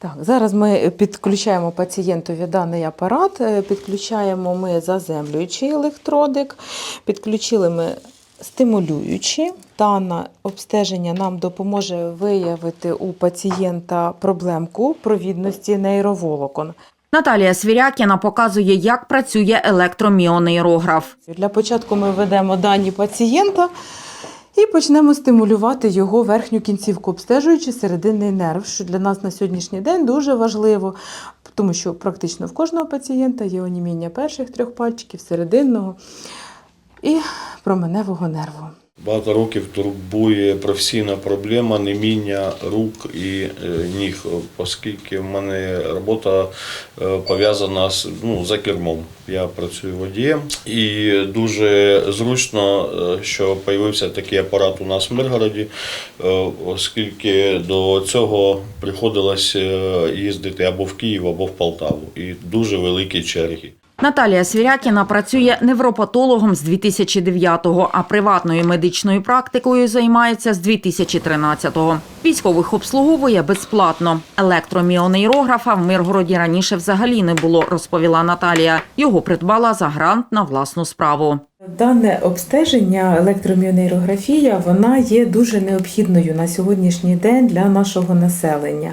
Так, зараз ми підключаємо пацієнтові даний апарат, е, підключаємо ми заземлюючий електродик, підключили ми стимулюючі. Дане обстеження нам допоможе виявити у пацієнта проблемку провідності нейроволокон. Наталія Свірякіна показує, як працює електроміонейрограф. Для початку ми введемо дані пацієнта і почнемо стимулювати його верхню кінцівку, обстежуючи серединний нерв, що для нас на сьогоднішній день дуже важливо, тому що практично в кожного пацієнта є оніміння перших трьох пальчиків, серединного і променевого нерву. Багато років турбує професійна проблема неміння рук і е, ніг, оскільки в мене робота е, пов'язана з ну, за кермом. Я працюю водієм і дуже зручно, е, що з'явився такий апарат у нас в Миргороді, оскільки до цього приходилось їздити або в Київ, або в Полтаву. І дуже великі черги. Наталія Свірякіна працює невропатологом з 2009-го, а приватною медичною практикою займається з 2013-го. Військових обслуговує безплатно. Електроміонейрографа в Миргороді раніше взагалі не було, розповіла Наталія. Його придбала за грант на власну справу. Дане обстеження, електроміонейрографія, вона є дуже необхідною на сьогоднішній день для нашого населення.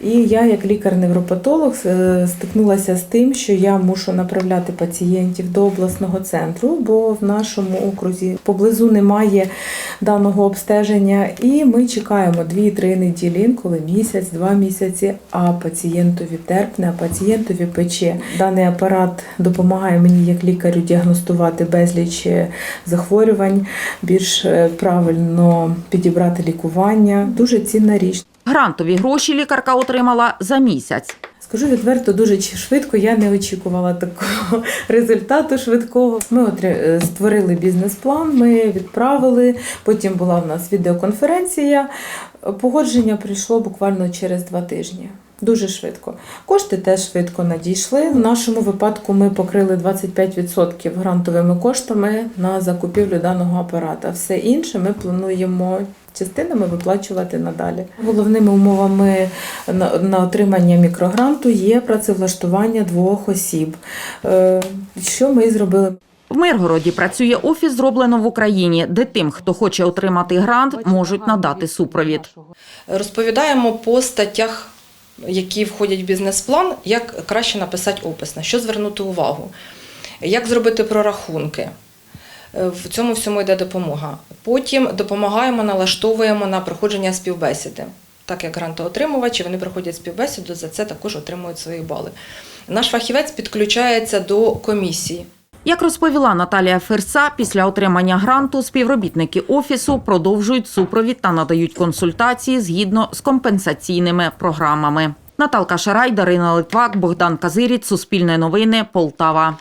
І я, як лікар-невропатолог, е, стикнулася з тим, що я мушу направляти пацієнтів до обласного центру, бо в нашому окрузі поблизу немає даного обстеження. І ми чекаємо 2-3 неділі, інколи місяць, два місяці, а пацієнтові терпне, а пацієнтові пече. Даний апарат допомагає мені як лікарю діагностувати безліч е, захворювань, більш е, правильно підібрати лікування. Дуже цінна річ. Грантові гроші лікарка отримала за місяць. Скажу відверто, дуже швидко я не очікувала такого результату швидкого. Ми е, створили бізнес-план, ми відправили. Потім була в нас відеоконференція. Погодження прийшло буквально через два тижні. Дуже швидко. Кошти теж швидко надійшли. В нашому випадку ми покрили 25% грантовими коштами на закупівлю даного апарата. Все інше ми плануємо частинами виплачувати надалі. Головними умовами на, на отримання мікрогранту є працевлаштування двох осіб. Е, Що ми і зробили? В Миргороді працює офіс «Зроблено в Україні», де тим, хто хоче отримати грант, можуть надати супровід. Розповідаємо по статтях, які входять в бізнес-план, як краще написати опис, на що звернути увагу, як зробити прорахунки. Е, В цьому всьому йде допомога. Потім допомагаємо, налаштовуємо на проходження співбесіди. Так як грантоотримувачі, вони проходять співбесіду, за це також отримують свої бали. Наш фахівець підключається до комісії. Як розповіла Наталія Ферса, після отримання гранту співробітники офісу продовжують супровід та надають консультації згідно з компенсаційними програмами. Наталка Шарай, Дарина Литвак, Богдан Казиріць, Суспільне новини, Полтава.